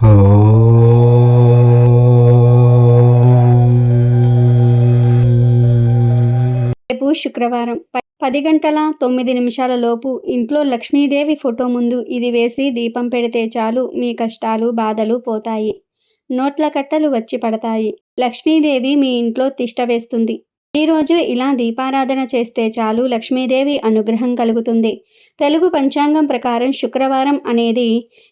రేపు శుక్రవారం ప- పది గంటల తొమ్మిది నిమిషాల లోపు ఇంట్లో లక్ష్మీదేవి ఫోటో ముందు ఇది వేసి దీపం పెడితే చాలు మీ కష్టాలు బాధలు పోతాయి. నోట్ల కట్టలు వచ్చి పడతాయి. లక్ష్మీదేవి మీ ఇంట్లో తిష్ట వేస్తుంది. ఈరోజు ఇలా దీపారాధన చేస్తే చాలు లక్ష్మీదేవి అనుగ్రహం కలుగుతుంది. తెలుగు పంచాంగం ప్రకారం శుక్రవారం అనేది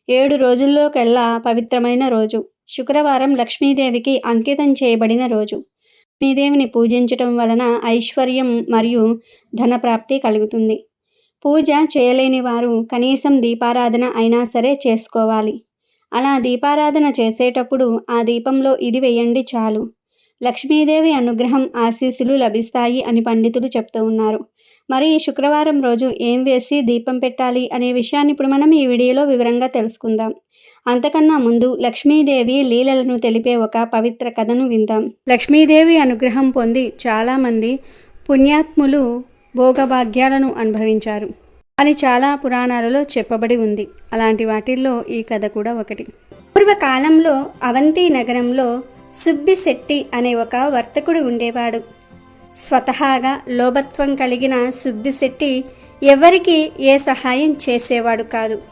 ఏడు రోజుల్లోకెల్లా పవిత్రమైన రోజు. శుక్రవారం లక్ష్మీదేవికి అంకితం చేయబడిన రోజు. లక్ష్మీదేవిని పూజించటం వలన ఐశ్వర్యం మరియు ధనప్రాప్తి కలుగుతుంది. పూజ చేయలేని వారు కనీసం దీపారాధన అయినా సరే చేసుకోవాలి. అలా దీపారాధన చేసేటప్పుడు ఆ దీపంలో ఇది వేయండి చాలు. లక్ష్మీదేవి అనుగ్రహం ఆశీస్సులు లభిస్తాయి అని పండితులు చెప్తూ ఉన్నారు. మరి ఈ శుక్రవారం రోజు ఏం వేసి దీపం పెట్టాలి అనే విషయాన్ని ఇప్పుడు మనం ఈ వీడియోలో వివరంగా తెలుసుకుందాం. అంతకన్నా ముందు లక్ష్మీదేవి లీలలను తెలిపే ఒక పవిత్ర కథను విందాం. లక్ష్మీదేవి అనుగ్రహం పొంది చాలామంది పుణ్యాత్ములు భోగభాగ్యాలను అనుభవించారు. అని చాలా పురాణాలలో చెప్పబడి ఉంది. అలాంటి వాటిల్లో ఈ కథ కూడా ఒకటి. పూర్వకాలంలో అవంతి నగరంలో సుబ్బిశెట్టి అనే ఒక వర్తకుడు ఉండేవాడు. స్వతహాగా లోభత్వం కలిగిన సుబ్బిశెట్టి ఎవరికి ఏ సహాయం చేసేవాడు కాదు.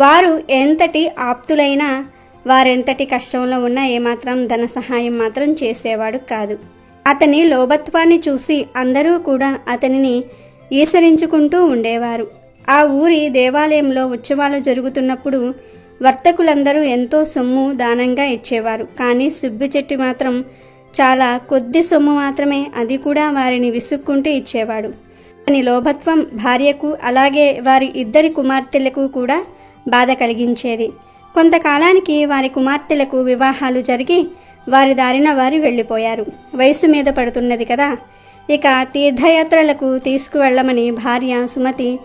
వారు ఎంతటి ఆప్తులైనా వారెంతటి కష్టంలో ఉన్నా ఏమాత్రం ధన సహాయం మాత్రం చేసేవాడు కాదు. అతని లోభత్వాన్ని చూసి అందరూ కూడా అతనిని ఈసరించుకుంటూ ఉండేవారు. ఆ ఊరి దేవాలయంలో ఉత్సవాలు జరుగుతున్నప్పుడు వర్తకులందరూ ఎంతో సొమ్ము దానంగా ఇచ్చేవారు. కానీ సుబ్బి చెట్టు మాత్రం చాలా కొద్ది సొమ్ము మాత్రమే అది కూడా వారిని విసుక్కుంటూ ఇచ్చేవాడు. అతని లోభత్వం భార్యకు అలాగే వారి ఇద్దరి కుమార్తెలకు కూడా బాధ కలిగించేది. కొంతకాలానికి వారి కుమార్తెలకు వివాహాలు జరిగి వారి దారిన వారు వెళ్ళిపోయారు. వయసు మీద పడుతున్నది కదా. ఇక తీర్థయాత్రలకు తీసుకువెళ్ళమని భార్య సుమతి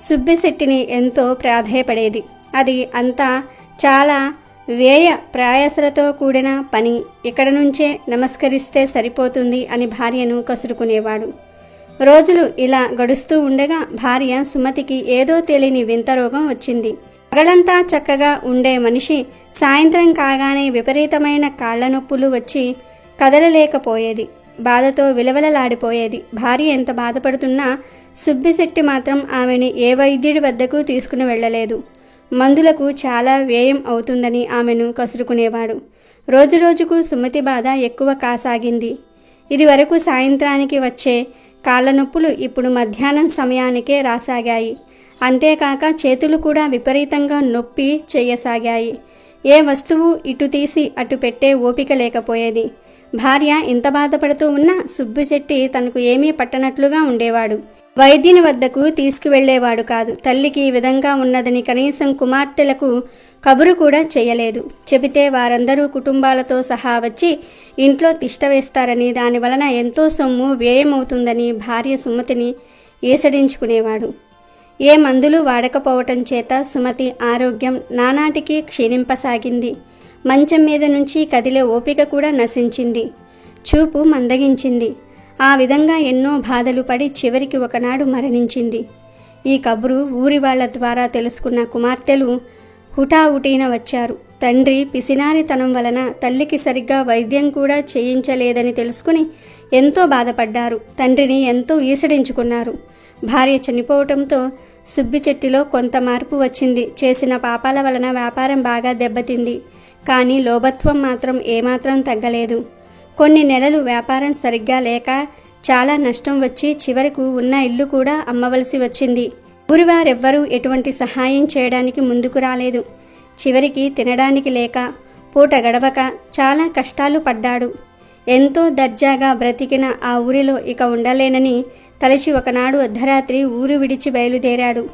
సుబ్బిశెట్టిని ఎంతో ప్రాధేయపడేది. అది అంతా చాలా వ్యయ ప్రయాసలతో కూడిన పని. ఇక్కడ నుంచే నమస్కరిస్తే సరిపోతుంది అని భార్యను కసురుకునేవాడు. రోజులు ఇలా గడుస్తూ ఉండగా భార్య సుమతికి ఏదో తెలియని వింత రోగం వచ్చింది. పగలంతా చక్కగా ఉండే మనిషి సాయంత్రం కాగానే విపరీతమైన కాళ్ళ నొప్పులు వచ్చి కదలలేకపోయేది. బాధతో విలవలలాడిపోయేది. భార్య ఎంత బాధపడుతున్నా సుబ్బిశెట్టి మాత్రం ఆమెని ఏ వైద్యుడి వద్దకు తీసుకుని వెళ్ళలేదు. మందులకు చాలా వ్యయం అవుతుందని ఆమెను కసురుకునేవాడు. రోజురోజుకు సుమతి బాధ ఎక్కువ కాసాగింది. ఇది వరకు సాయంత్రానికి వచ్చే కాళ్ళ నొప్పులు ఇప్పుడు మధ్యాహ్నం సమయానికే రాసాగాయి. అంతేకాక చేతులు కూడా విపరీతంగా నొప్పి చేయసాగాయి. ఏ వస్తువు ఇటు తీసి అటు పెట్టే ఓపిక లేకపోయేది. భార్య ఇంత బాధపడుతూ ఉన్నా సుబ్బుశెట్టి తనకు ఏమీ పట్టనట్లుగా ఉండేవాడు. వైద్యుని వద్దకు తీసుకువెళ్ళేవాడు కాదు. తల్లికి ఈ విధంగా ఉన్నదని కనీసం కుమార్తెలకు కబురు కూడా చేయలేదు. చెబితే వారందరూ కుటుంబాలతో సహా వచ్చి ఇంట్లో తిష్టవేస్తారని దాని వలన ఎంతో సొమ్ము వ్యయమవుతుందని భార్య సుమతిని ఏసడించుకునేవాడు. ఏ మందులు వాడకపోవటం చేత సుమతి ఆరోగ్యం నానాటికి క్షీణింపసాగింది. మంచం మీద నుంచి కదిలే ఓపిక కూడా నశించింది. చూపు మందగించింది. ఆ విధంగా ఎన్నో బాధలు పడి చివరికి ఒకనాడు మరణించింది. ఈ కబురు ఊరి వాళ్ళ ద్వారా తెలుసుకున్న కుమార్తెలు హుటాహుటీన వచ్చారు. తండ్రి పిసినారితనం వలన తల్లికి సరిగ్గా వైద్యం కూడా చేయించలేదని తెలుసుకుని ఎంతో బాధపడ్డారు. తండ్రిని ఎంతో ఈసడించుకున్నారు. భార్య చనిపోవటంతో సుబ్బిచెట్టిలో కొంత మార్పు వచ్చింది. చేసిన పాపాల వలన వ్యాపారం బాగా దెబ్బతింది. కానీ లోభత్వం మాత్రం ఏమాత్రం తగ్గలేదు. కొన్ని నెలలు వ్యాపారం సరిగ్గా లేక చాలా నష్టం వచ్చి చివరకు ఉన్న ఇల్లు కూడా అమ్మవలసి వచ్చింది. ఊరివారెవ్వరూ ఎటువంటి సహాయం చేయడానికి ముందుకు రాలేదు. చివరికి తినడానికి లేక పూట గడవక చాలా కష్టాలు పడ్డాడు. ఎంతో దర్జాగా బ్రతికిన ఆ ఊరిలో ఇక ఉండలేనని తలచి ఒకనాడు అర్ధరాత్రి ఊరు విడిచి బయలుదేరాడు.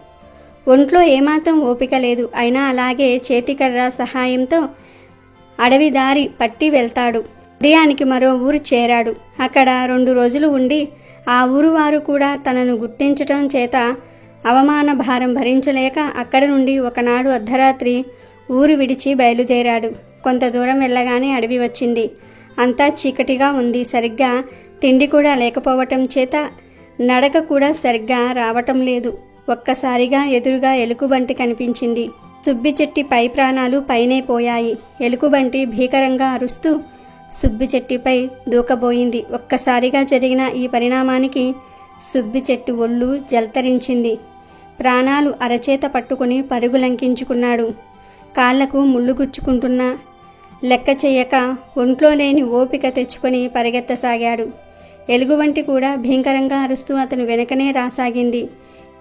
ఒంట్లో ఏమాత్రం ఓపిక లేదు. అయినా అలాగే చేతికర్ర సహాయంతో అడవి దారి పట్టి వెళ్తాడు. ఉదయానికి మరో ఊరు చేరాడు. అక్కడ రెండు రోజులు ఉండి ఆ ఊరు వారు కూడా తనను గుర్తించటం చేత అవమాన భారం భరించలేక అక్కడ నుండి ఒకనాడు అర్ధరాత్రి ఊరు విడిచి బయలుదేరాడు. కొంత దూరం వెళ్ళగానే అడవి వచ్చింది. అంతా చీకటిగా ఉంది. సరిగ్గా తిండి కూడా లేకపోవటం చేత నడక కూడా సరిగ్గా రావటం లేదు. ఒక్కసారిగా ఎదురుగా ఎలుగుబంటి కనిపించింది. సుబ్బి చెట్టి పై ప్రాణాలు పైనే పోయాయి. ఎలుగుబంటి భీకరంగా అరుస్తూ సుబ్బి చెట్టిపై దూకబోయింది. ఒక్కసారిగా జరిగిన ఈ పరిణామానికి సుబ్బి చెట్టు ఒళ్ళు జల్తరించింది. ప్రాణాలు అరచేత పట్టుకుని పరుగులంకించుకున్నాడు. కాళ్ళకు ముళ్ళు గుచ్చుకుంటున్నా లెక్క చేయక ఒంట్లో లేని ఓపిక తెచ్చుకొని పరిగెత్తసాగాడు. ఎలుగుబంటి కూడా భీకరంగా అరుస్తూ అతను వెనకనే రాసాగింది.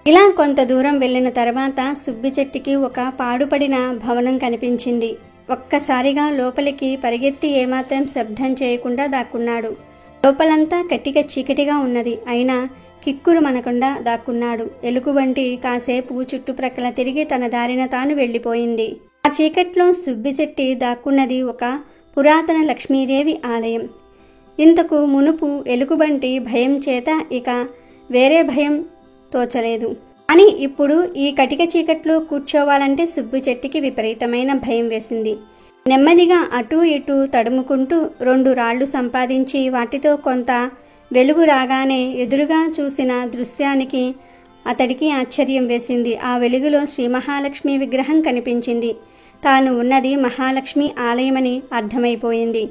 ఇలా కొంత దూరం వెళ్ళిన తర్వాత సుబ్బి చెట్టుకి ఒక పాడుపడిన భవనం కనిపించింది. ఒక్కసారిగా లోపలికి పరిగెత్తి ఏమాత్రం శబ్దం చేయకుండా దాక్కున్నాడు. లోపలంతా గట్టిగా చీకటిగా ఉన్నది. అయినా కిక్కురు మనకుండా దాక్కున్నాడు. ఎలుగుబంటి కాసేపు చుట్టుప్రక్కల తిరిగి తన దారిన తాను వెళ్ళిపోయింది. ఆ చీకట్లో సుబ్బిశెట్టి దాక్కున్నది ఒక పురాతన లక్ష్మీదేవి ఆలయం. ఇంతకు మునుపు ఎలుగుబంటి భయం చేత ఇక వేరే భయం తోచలేదు. అని ఇప్పుడు ఈ కటిక చీకట్లో కూర్చోవాలంటే సుబ్బు చెట్టుకి విపరీతమైన భయం వేసింది. నెమ్మదిగా అటూ ఇటూ తడుముకుంటూ రెండు రాళ్ళు సంపాదించి వాటితో కొంత వెలుగు రాగానే ఎదురుగా చూసిన దృశ్యానికి అతడికి ఆశ్చర్యం వేసింది. ఆ వెలుగులో శ్రీ మహాలక్ష్మి విగ్రహం కనిపించింది. తాను ఉన్నది మహాలక్ష్మి ఆలయమని అర్థమైపోయింది.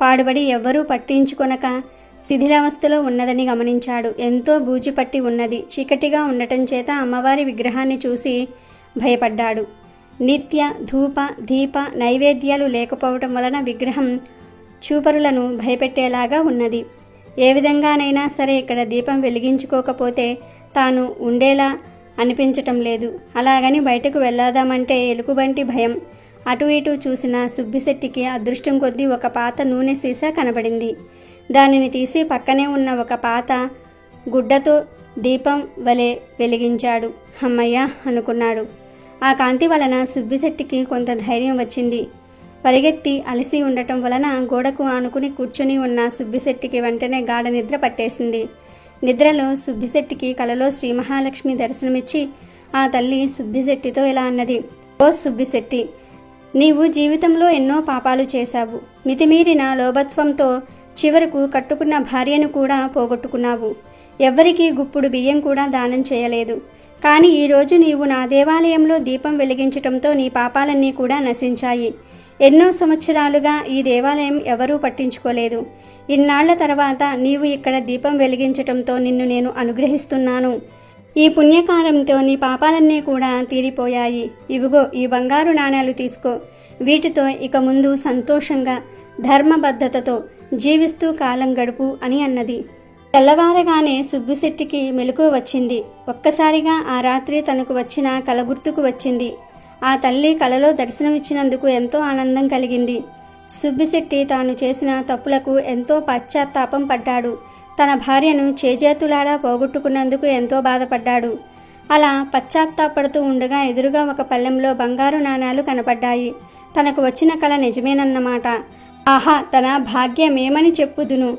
పాడుబడి ఎవ్వరూ పట్టించుకొనక శిథిలావస్థలో ఉన్నదని గమనించాడు. ఎంతో బూజుపట్టి ఉన్నది. చీకటిగా ఉండటం చేత అమ్మవారి విగ్రహాన్ని చూసి భయపడ్డాడు. నిత్య ధూప దీప నైవేద్యాలు లేకపోవటం వలన విగ్రహం చూపరులను భయపెట్టేలాగా ఉన్నది. ఏ విధంగానైనా సరే ఇక్కడ దీపం వెలిగించుకోకపోతే తాను ఉండేలా అనిపించటం లేదు. అలాగని బయటకు వెళ్ళాదామంటే ఎలుగుబంటి భయం. అటు ఇటు చూసిన సుబ్బిశెట్టికి అదృష్టం కొద్దీ ఒక పాత నూనె సీసా కనబడింది. దానిని తీసి పక్కనే ఉన్న ఒక పాత గుడ్డతో దీపం వలె వెలిగించాడు. అమ్మయ్య అనుకున్నాడు. ఆ కాంతి వలన సుబ్బిశెట్టికి కొంత ధైర్యం వచ్చింది. పరిగెత్తి అలసి ఉండటం వలన గోడకు ఆనుకుని కూర్చుని ఉన్న సుబ్బిశెట్టికి వెంటనే గాఢ నిద్ర పట్టేసింది. నిద్రలో సుబ్బిశెట్టికి కలలో శ్రీ మహాలక్ష్మి దర్శనమిచ్చి ఆ తల్లి సుబ్బిశెట్టితో ఇలా అన్నది ఓ సుబ్బిశెట్టి నీవు జీవితంలో ఎన్నో పాపాలు చేశావు. మితిమీరిన లోభత్వంతో చివరకు కట్టుకున్న భార్యను కూడా పోగొట్టుకున్నావు. ఎవ్వరికీ గుప్పుడు బియ్యం కూడా దానం చేయలేదు. కానీ ఈరోజు నీవు నా దేవాలయంలో దీపం వెలిగించటంతో నీ పాపాలన్నీ కూడా నశించాయి. ఎన్నో సంవత్సరాలుగా ఈ దేవాలయం ఎవరూ పట్టించుకోలేదు. ఇన్నాళ్ళ తర్వాత నీవు ఇక్కడ దీపం వెలిగించటంతో నిన్ను నేను అనుగ్రహిస్తున్నాను. ఈ పుణ్యకారంతో నీ పాపాలన్నీ కూడా తీరిపోయాయి. ఇవిగో ఈ బంగారు నాణేలు తీసుకో. వీటితో ఇక ముందు సంతోషంగా ధర్మబద్ధతతో జీవిస్తూ కాలం గడుపు అని అన్నది. తెల్లవారగానే సుబ్బిశెట్టికి మెలకు వచ్చింది. ఒక్కసారిగా ఆ రాత్రి తనకు వచ్చిన కల గుర్తుకు వచ్చింది. ఆ తల్లి కలలో దర్శనమిచ్చినందుకు ఎంతో ఆనందం కలిగింది. సుబ్బిశెట్టి తాను చేసిన తప్పులకు ఎంతో పశ్చాత్తాపం పడ్డాడు. తన భార్యను చేజేతులాడా పోగొట్టుకున్నందుకు ఎంతో బాధపడ్డాడు. అలా పశ్చాత్తాపడుతూ ఉండగా ఎదురుగా ఒక పళ్ళెంలో బంగారు నాణాలు కనపడ్డాయి. తనకు వచ్చిన కళ నిజమేనన్నమాట. ఆహా తన భాగ్యమేమని చెప్పుదును.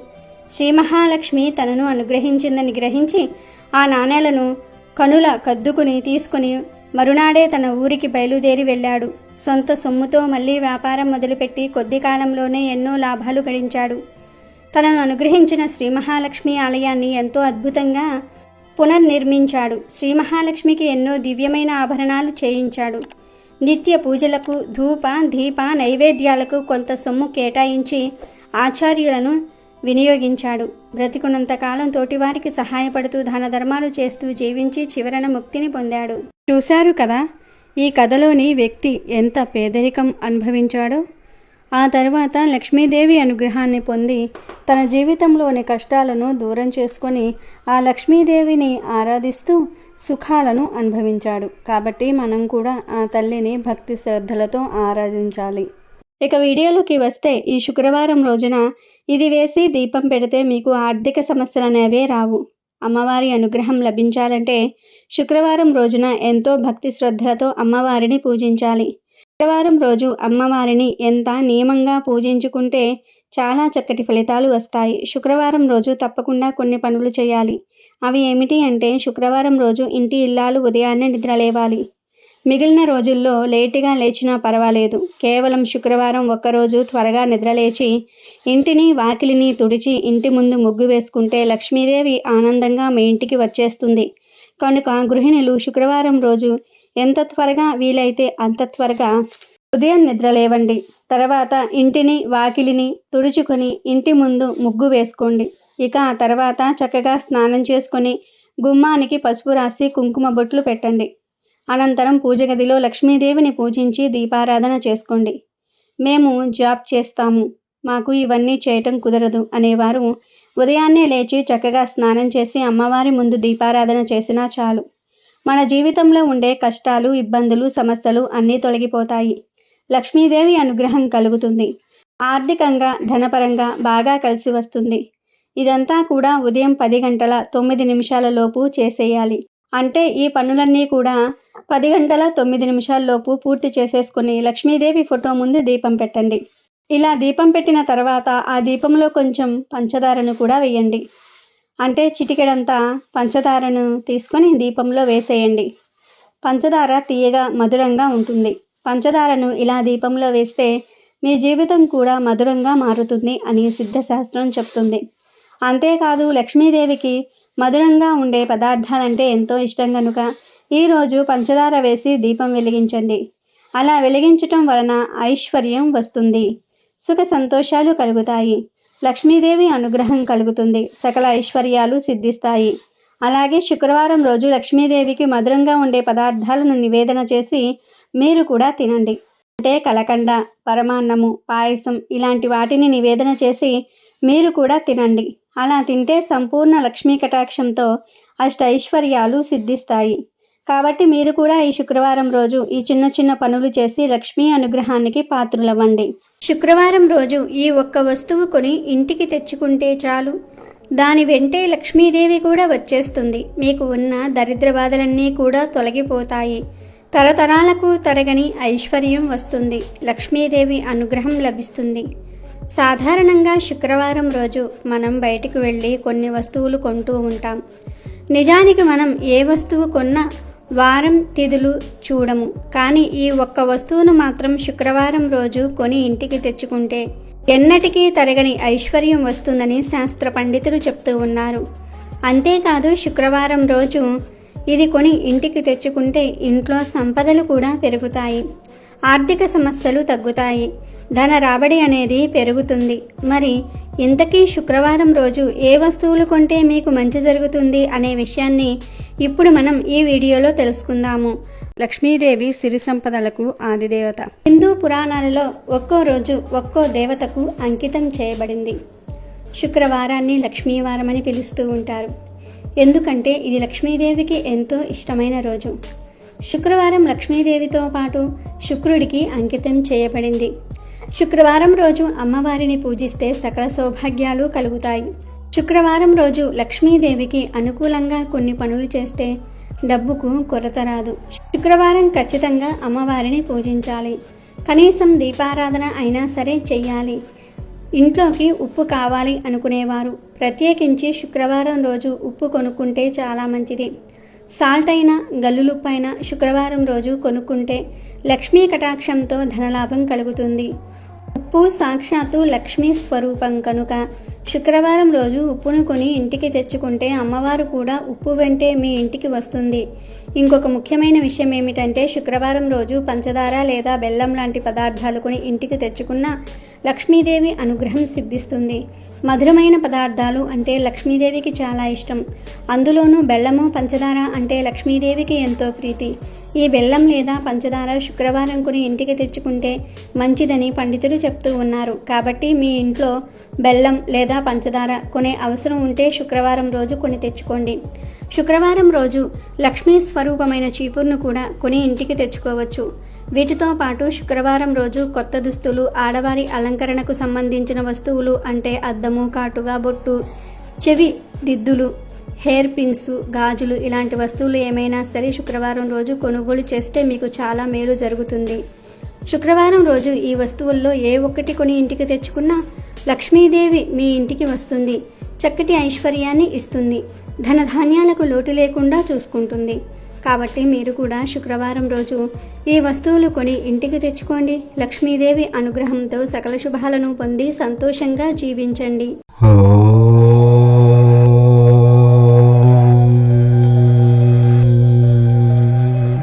శ్రీ మహాలక్ష్మి తనను అనుగ్రహించిందని గ్రహించి ఆ నాణేలను కనుల కద్దుకుని తీసుకుని మరునాడే తన ఊరికి బయలుదేరి వెళ్ళాడు. సొంత సొమ్ముతో మళ్ళీ వ్యాపారం మొదలుపెట్టి కొద్ది కాలంలోనే ఎన్నో లాభాలు గడించాడు. తనను అనుగ్రహించిన శ్రీ మహాలక్ష్మి ఆలయాన్ని ఎంతో అద్భుతంగా పునర్నిర్మించాడు. శ్రీ మహాలక్ష్మికి ఎన్నో దివ్యమైన ఆభరణాలు చేయించాడు. నిత్య పూజలకు ధూప దీప నైవేద్యాలకు కొంత సొమ్ము కేటాయించి ఆచార్యులను వినియోగించాడు. బ్రతికున్నంతకాలం తోటివారికి సహాయపడుతూ దాన ధర్మాలు చేస్తూ జీవించి చివరన ముక్తిని పొందాడు. చూశారు కదా ఈ కథలోని వ్యక్తి ఎంత పేదరికం అనుభవించాడో. ఆ తర్వాత లక్ష్మీదేవి అనుగ్రహాన్ని పొంది తన జీవితంలోని కష్టాలను దూరం చేసుకొని ఆ లక్ష్మీదేవిని ఆరాధిస్తూ సుఖాలను అనుభవించాడు. కాబట్టి మనం కూడా ఆ తల్లిని భక్తి శ్రద్ధలతో ఆరాధించాలి. ఇక వీడియోలోకి వస్తే ఈ శుక్రవారం రోజున ఇది వేసి దీపం పెడితే మీకు ఆర్థిక సమస్యలు అనేవే రావు. అమ్మవారి అనుగ్రహం లభించాలంటే శుక్రవారం రోజున ఎంతో భక్తి శ్రద్ధలతో అమ్మవారిని పూజించాలి. శుక్రవారం రోజు అమ్మవారిని ఎంత నియమంగా పూజించుకుంటే చాలా చక్కటి ఫలితాలు వస్తాయి. శుక్రవారం రోజు తప్పకుండా కొన్ని పనులు చేయాలి. అవి ఏమిటి అంటే శుక్రవారం రోజు ఇంటి ఇల్లాలు ఉదయాన్నే నిద్రలేవాలి. మిగిలిన రోజుల్లో లేటుగా లేచినా పర్వాలేదు. కేవలం శుక్రవారం ఒక్కరోజు త్వరగా నిద్రలేచి ఇంటిని వాకిలిని తుడిచి ఇంటి ముందు ముగ్గు వేసుకుంటే లక్ష్మీదేవి ఆనందంగా మీ ఇంటికి వచ్చేస్తుంది. కనుక గృహిణులు శుక్రవారం రోజు ఎంత త్వరగా వీలైతే అంత త్వరగా ఉదయం నిద్ర లేవండి తర్వాత ఇంటిని వాకిలిని తుడుచుకొని ఇంటి ముందు ముగ్గు వేసుకోండి. ఇక ఆ తర్వాత చక్కగా స్నానం చేసుకొని గుమ్మానికి పసుపు రాసి కుంకుమ బొట్లు పెట్టండి. అనంతరం పూజ గదిలో లక్ష్మీదేవిని పూజించి దీపారాధన చేసుకోండి. మేము జాబ్ చేస్తాము. మాకు ఇవన్నీ చేయటం కుదరదు అనేవారు ఉదయాన్నే లేచి చక్కగా స్నానం చేసి అమ్మవారి ముందు దీపారాధన చేసినా చాలు. మన జీవితంలో ఉండే కష్టాలు ఇబ్బందులు సమస్యలు అన్నీ తొలగిపోతాయి. లక్ష్మీదేవి అనుగ్రహం కలుగుతుంది. ఆర్థికంగా ధనపరంగా బాగా కలిసి వస్తుంది. ఇదంతా కూడా ఉదయం పది గంటల తొమ్మిది నిమిషాల లోపు చేసేయాలి. అంటే ఈ పనులన్నీ కూడా పది గంటల తొమ్మిది నిమిషాల లోపు పూర్తి చేసేసుకుని లక్ష్మీదేవి ఫోటో ముందు దీపం పెట్టండి. ఇలా దీపం పెట్టిన తర్వాత ఆ దీపంలో కొంచెం పంచదారను కూడా వేయండి. అంటే చిటికెడంతా పంచదారను తీసుకొని దీపంలో వేసేయండి. పంచదార తీయగా మధురంగా ఉంటుంది. పంచదారను ఇలా దీపంలో వేస్తే మీ జీవితం కూడా మధురంగా మారుతుంది అని సిద్ధశాస్త్రం చెప్తుంది. అంతేకాదు లక్ష్మీదేవికి మధురంగా ఉండే పదార్థాలంటే ఎంతో ఇష్టం కనుక ఈరోజు పంచదార వేసి దీపం వెలిగించండి. అలా వెలిగించటం వలన ఐశ్వర్యం వస్తుంది. సుఖ సంతోషాలు కలుగుతాయి. లక్ష్మీదేవి అనుగ్రహం కలుగుతుంది. సకల ఐశ్వర్యాలు సిద్ధిస్తాయి. అలాగే శుక్రవారం రోజు లక్ష్మీదేవికి మధురంగా ఉండే పదార్థాలను నివేదన చేసి మీరు కూడా తినండి. అంటే కలకండ పరమాన్నము పాయసం ఇలాంటి వాటిని నివేదన చేసి మీరు కూడా తినండి. అలా తింటే సంపూర్ణ లక్ష్మీ కటాక్షంతో అష్టైశ్వర్యాలు సిద్ధిస్తాయి. కాబట్టి మీరు కూడా ఈ శుక్రవారం రోజు ఈ చిన్న చిన్న పనులు చేసి లక్ష్మీ అనుగ్రహానికి పాత్రులవ్వండి. శుక్రవారం రోజు ఈ ఒక్క వస్తువు కొని ఇంటికి తెచ్చుకుంటే చాలు. దాని వెంటే లక్ష్మీదేవి కూడా వచ్చేస్తుంది. మీకు ఉన్న దరిద్ర బాధలన్నీ కూడా తొలగిపోతాయి. తరతరాలకు తరగని ఐశ్వర్యం వస్తుంది. లక్ష్మీదేవి అనుగ్రహం లభిస్తుంది. సాధారణంగా శుక్రవారం రోజు మనం బయటికి వెళ్ళి కొన్ని వస్తువులు కొంటూ ఉంటాం. నిజానికి మనం ఏ వస్తువు కొన్నా వారం తిథులు చూడము. కానీ ఈ ఒక్క వస్తువును మాత్రం శుక్రవారం రోజు కొని ఇంటికి తెచ్చుకుంటే ఎన్నటికీ తరగని ఐశ్వర్యం వస్తుందని శాస్త్ర పండితులు చెప్తూ ఉన్నారు. అంతేకాదు శుక్రవారం రోజు ఇది కొని ఇంటికి తెచ్చుకుంటే ఇంట్లో సంపదలు కూడా పెరుగుతాయి. ఆర్థిక సమస్యలు తగ్గుతాయి. ధన రాబడి అనేది పెరుగుతుంది. మరి ఇంతకీ శుక్రవారం రోజు ఏ వస్తువులు కొంటే మీకు మంచి జరుగుతుంది అనే విషయాన్ని ఇప్పుడు మనం ఈ వీడియోలో తెలుసుకుందాము. లక్ష్మీదేవి సిరి సంపదలకు ఆదిదేవత. హిందూ పురాణాలలో ఒక్కో రోజు ఒక్కో దేవతకు అంకితం చేయబడింది. శుక్రవారాన్ని లక్ష్మీవారం పిలుస్తూ ఉంటారు. ఎందుకంటే ఇది లక్ష్మీదేవికి ఎంతో ఇష్టమైన రోజు. శుక్రవారం లక్ష్మీదేవితో పాటు శుక్రుడికి అంకితం చేయబడింది. శుక్రవారం రోజు అమ్మవారిని పూజిస్తే సకల సౌభాగ్యాలు కలుగుతాయి. శుక్రవారం రోజు లక్ష్మీదేవికి అనుకూలంగా కొన్ని పనులు చేస్తే డబ్బుకు కొరత రాదు. శుక్రవారం ఖచ్చితంగా అమ్మవారిని పూజించాలి. కనీసం దీపారాధన అయినా సరే చెయ్యాలి. ఇంట్లోకి ఉప్పు కావాలి అనుకునేవారు. ప్రత్యేకించి శుక్రవారం రోజు ఉప్పు కొనుక్కుంటే చాలా మంచిది. సాల్ట్ అయినా గల్లులుప్పైనా శుక్రవారం రోజు కొనుక్కుంటే లక్ష్మీ కటాక్షంతో ధనలాభం కలుగుతుంది. ఉప్పు సాక్షాత్తు లక్ష్మీ స్వరూపం కనుక. శుక్రవారం రోజు ఉప్పును కొని ఇంటికి తెచ్చుకుంటే అమ్మవారు కూడా ఉప్పు వెంటే మీ ఇంటికి వస్తుంది. ఇంకొక ముఖ్యమైన విషయం ఏమిటంటే శుక్రవారం రోజు పంచదార లేదా బెల్లం లాంటి పదార్థాలు కొని ఇంటికి తెచ్చుకున్న లక్ష్మీదేవి అనుగ్రహం సిద్ధిస్తుంది. మధురమైన పదార్థాలు అంటే లక్ష్మీదేవికి చాలా ఇష్టం. అందులోనూ బెల్లము పంచదార అంటే లక్ష్మీదేవికి ఎంతో ప్రీతి. ఈ బెల్లం లేదా పంచదార శుక్రవారం కొని ఇంటికి తెచ్చుకుంటే మంచిదని పండితులు చెప్తూ ఉన్నారు. కాబట్టి మీ ఇంట్లో బెల్లం లేదా పంచదార కొనే అవసరం ఉంటే శుక్రవారం రోజు కొని తెచ్చుకోండి. శుక్రవారం రోజు లక్ష్మీ స్వరూపమైన చీపుర్ను కూడా కొని ఇంటికి తెచ్చుకోవచ్చు. వీటితో పాటు శుక్రవారం రోజు కొత్త దుస్తులు ఆడవారి అలంకరణకు సంబంధించిన వస్తువులు అంటే అద్దము కాటుగా బొట్టు చెవి దిద్దులు హెయిర్ పిన్స్ గాజులు ఇలాంటి వస్తువులు ఏమైనా సరే శుక్రవారం రోజు కొనుగోలు చేస్తే మీకు చాలా మేలు జరుగుతుంది. శుక్రవారం రోజు ఈ వస్తువుల్లో ఏ ఒక్కటి కొని ఇంటికి తెచ్చుకున్నా లక్ష్మీదేవి మీ ఇంటికి వస్తుంది. చక్కటి ఐశ్వర్యాన్ని ఇస్తుంది. ధనధాన్యాలకు లోటు లేకుండా చూసుకుంటుంది. కాబట్టి మీరు కూడా శుక్రవారం రోజు ఈ వస్తువులు కొని ఇంటికి తెచ్చుకోండి. లక్ష్మీదేవి అనుగ్రహంతో సకల శుభాలను పొంది సంతోషంగా జీవించండి.